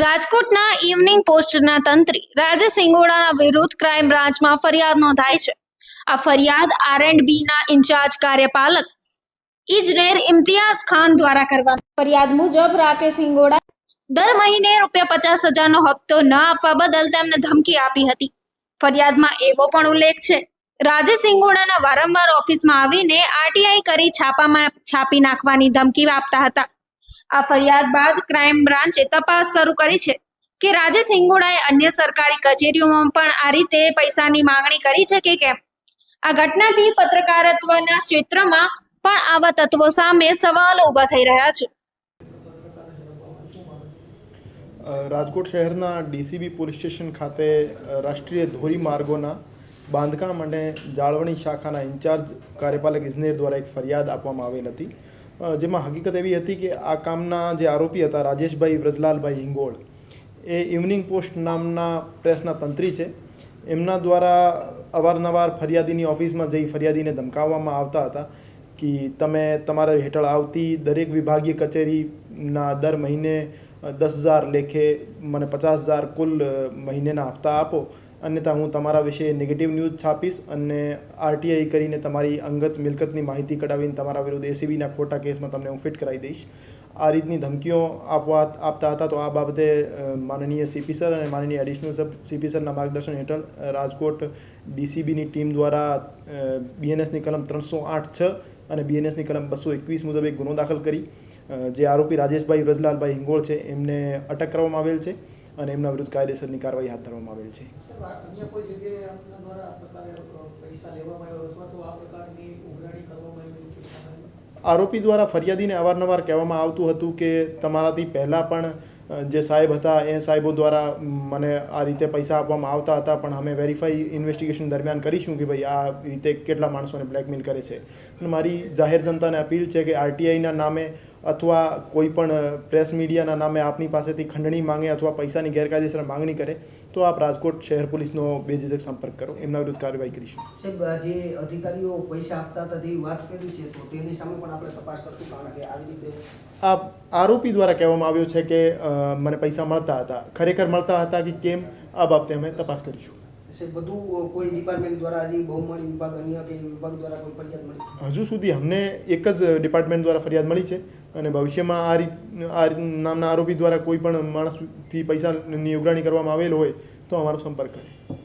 રાજકોટના ઇવનિંગ પોસ્ટના તંત્રી રાજેશ સિંગોડાના વિરુદ્ધ ક્રાઇમ બ્રાન્ચમાં ફરિયાદ નોંધાઈ છે. આ ફરિયાદ આર એન્ડ બીના ઇન્ચાર્જ કાર્યપાલક ઇજનેર ઇમ્તિયાઝ ખાન દ્વારા કરવામાં ફરિયાદ મુજબ રાકેશ સિંગોડા દર મહિને રૂપિયા પચાસ હજારનો હપ્તો ન આપવા બદલ તેમને ધમકી આપી હતી. ફરિયાદમાં એવો પણ ઉલ્લેખ છે. રાજેશ સિંગોડાના વારંવાર ઓફિસમાં આવીને આરટીઆઈ કરી છાપામાં છાપી નાખવાની ધમકી આપતા હતા. આ ફરિયાદ બાદ ક્રાઇમ બ્રાન્ચે તપાસ શરૂ કરી છે કે રાજેશ સિંગોડાએ અન્ય સરકારી કચેરીઓમાં પણ આ રીતે પૈસાની માંગણી કરી છે કે કેમ? આ ઘટનાથી પત્રકારત્વના ક્ષેત્રમાં પણ આવા તત્વો સામે સવાલો ઊભા થઈ રહ્યા છે. રાજકોટ શહેરના ડીસીબી પોલીસ સ્ટેશન ખાતે રાષ્ટ્રીય ધોરીમાર્ગોના બાંધકામ અને જાળવણી શાખાના ઇન્ચાર્જ કાર્યપાલક ઇજનેર દ્વારા એક ફરિયાદ આપવામાં હતી. અ, જેમાં હકીકત એવી હતી કે આ કામના જે આરોપી હતા, રાજેશભાઈ વ્રજલાલભાઈ હિંગોળ, એ ઇવનિંગ પોસ્ટ નામના પ્રેસના તંત્રી છે. એમના દ્વારા અવારનવાર ફરિયાદીની ઓફિસમાં જઈ ફરિયાદીને ધમકાવવામાં આવતા હતા કે તમે તમારા હેઠળ આવતી દરેક વિભાગીય કચેરીના દર મહિને દસ હજાર લેખે મને પચાસ હજાર કુલ મહિનેના હપ્તા આપો. અન્યથા હું તમારા વિશે નેગેટિવ ન્યૂઝ છાપીશ અને આરટીઆઈ કરીને તમારી અંગત મિલકતની માહિતી કઢાવીને તમારા વિરુદ્ધ એસીબીના ખોટા કેસમાં તમને હું ફિટ કરાવી દઈશ. આ રીતની ધમકીઓ આપવા આપતા હતા તો આ બાબતે માનનીય સીપી સર અને માનનીય એડિશનલ સબ સીપી સરના માર્ગદર્શન હેઠળ રાજકોટ ડીસીબીની ટીમ દ્વારા બીએનએસની કલમ ત્રણસો આઠ છ અને બીએનએસની કલમ બસો એકવીસ મુજબ એક ગુનો દાખલ કરી. જે આરોપી રાજેશભાઈ વ્રજલાલભાઈ હિંગોળ છે, એમને અટક કરવામાં આવેલ છે. અને એમના વિરુદ્ધ કાયદેસરની કાર્યવાહી હાથ ધરવામાં આવેલ છે? આરોપી દ્વારા ફરિયાદીને અવારનવાર કહેવામાં આવતું હતું કે તમારાથી પહેલાં પણ જે સાહેબ હતા એ સાહેબો દ્વારા મને આ રીતે પૈસા આપવામાં આવતા હતા પણ અમે વેરીફાઈ ઇન્વેસ્ટિગેશન દરમિયાન કરીશું કે ભાઈ આ રીતે કેટલા માણસોને બ્લેકમેલ કરે છે મારી જાહેર જનતાને અપીલ છે કે આરટીઆઈના નામે અથવા કોઈ પણ પ્રેસ મીડિયાના નામે આપની પાસેથી ખંડણી માંગે અથવા પૈસાની ગેરકાયદેસર માંગણી કરે તો આપ રાજકોટ શહેર પોલીસનો બેઝિક સંપર્ક કરો. એમના વિરુદ્ધ કાર્યવાહી કરીશું. સાહેબ જે અધિકારીઓ પૈસા આપતા હતા તેવી વાત કરી છે તો તેની સામે પણ આપણે તપાસ કરશું કારણ કે આવી રીતે આ આરોપી દ્વારા કહેવામાં આવ્યું છે કે મને પૈસા મળતા હતા. ખરેખર મળતા હતા કે કેમ? આ બાબતે અમે તપાસ કરીશું. સાહેબ બધું કોઈ ડિપાર્ટમેન્ટ દ્વારા અન્ય વિભાગ દ્વારા હજુ સુધી અમને એક જ ડિપાર્ટમેન્ટ દ્વારા ફરિયાદ મળી છે અને ભવિષ્યમાં આ રીત, આ નામના આરોપી દ્વારા કોઈ પણ માણસથી પૈસાની ઉઘરાણી કરવામાં આવેલ હોય તો અમારો સંપર્ક કરે.